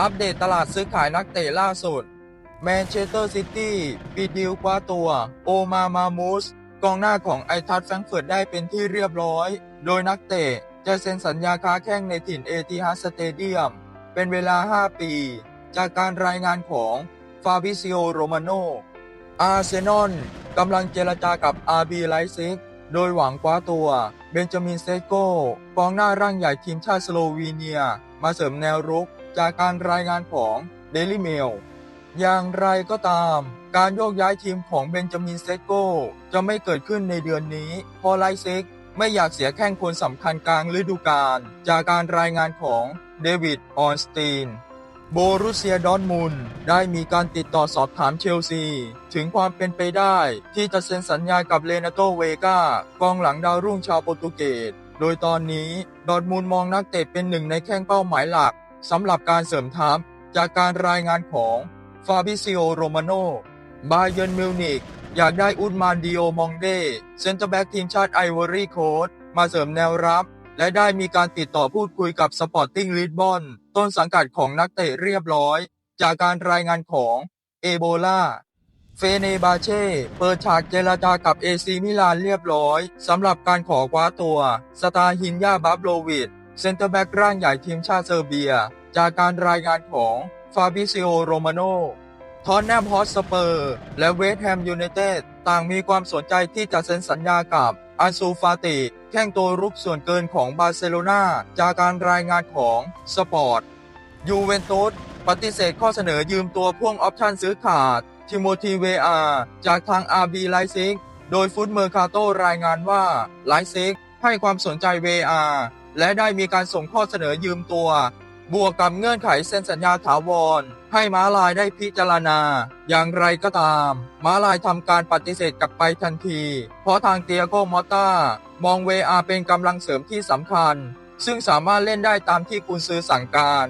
อัปเดตตลาดซื้อขายนักเตะล่าสุด แมนเชสเตอร์ซิตี้ปิดดีลคว้าตัว โอมามามูสกองหน้าของไอทัสแฟรงเฟิร์ตได้เป็นที่เรียบร้อย โดยนักเตะจะเซ็นสัญญาค้าแข้งในถิ่นเอติฮัดสเตเดียม เป็นเวลา 5 ปี จากการรายงานของฟาบิซิโอโรมาโนอาร์เซนอลกำลังเจรจากับอาร์บีไลซิกโดยหวังคว้าตัวเบนจามินเซโกกองหน้าร่างใหญ่ทีมชาติสโลวีเนีย มาเสริมแนวรุก จากการรายงานของเดลิเมลอย่างไรก็ตาม การโยกย้ายทีมของเบนจามินเซโกจะไม่เกิดขึ้นในเดือนนี้เพราะไลซิกไม่อยากเสียแข้งคนสำคัญกลางฤดูกาลจากการรายงานของเดวิด ออนสตีน โบรุเซียดอร์ทมุนได้มีการติดต่อสอบถามเชลซี ถึงความเป็นไปได้ที่จะเซ็นสัญญากับเลนาโตเวกากองหลังดาวรุ่งชาวโปรตุเกส โดยตอนนี้ดอร์ทมุนมองนักเตะเป็นหนึ่งในแข้งเป้าหมายหลัก สำหรับการเสริมทัพจากการรายงานของฟาบิซิโอโรมาโนบาเยร์นมิวนิกอยากได้อุดมานดิโอมองเดเซนเตอร์แบ็กทีมชาติไอวอรี่โคสต์มาเสริมแนวรับ และได้มีการติดต่อพูดคุยกับสปอร์ติ้งลิสบอนต้นสังกัดของนักเตะเรียบร้อย จากการรายงานของเอโบลาเฟเนบาเช่ เปิดฉากเจรจากับเอซีมิลานเรียบร้อย สำหรับการขอคว้าตัว สตาร์ฮินยาบับโลวิด เซนเตอร์แบ็กร่างใหญ่ทีมชาติเซอร์เบีย จากการรายงานของฟาบิซิโอโรมาโนทอนแนมฮอตสเปอร์ และเวสต์แฮมยูไนเต็ดต่างมีความสนใจที่จะเซ็นสัญญากับอันซูฟาติแข้งตัวรุกส่วนเกินของบาร์เซโลนาจากการรายงานของสปอร์ตยูเวนตุสปฏิเสธข้อเสนอยืมตัวพ่วงออปชั่นซื้อขาด ทิโมธีเวอาจากทางอาร์บีไลซิก โดยฟุตเมอร์คาโตรายงานว่าไลซิกให้ความสนใจเวอา และได้มีการส่งข้อเสนอยืมตัว บวกกับเงื่อนไขเซ็นสัญญาถาวร ให้ม้าลายได้พิจารณา อย่างไรก็ตาม ม้าลายทำการปฏิเสธกลับไปทันที เพราะทางเตียโกมอต้ามองเวอาเป็นกำลังเสริมที่สำคัญ ซึ่งสามารถเล่นได้ตามที่กุนซือสั่งการ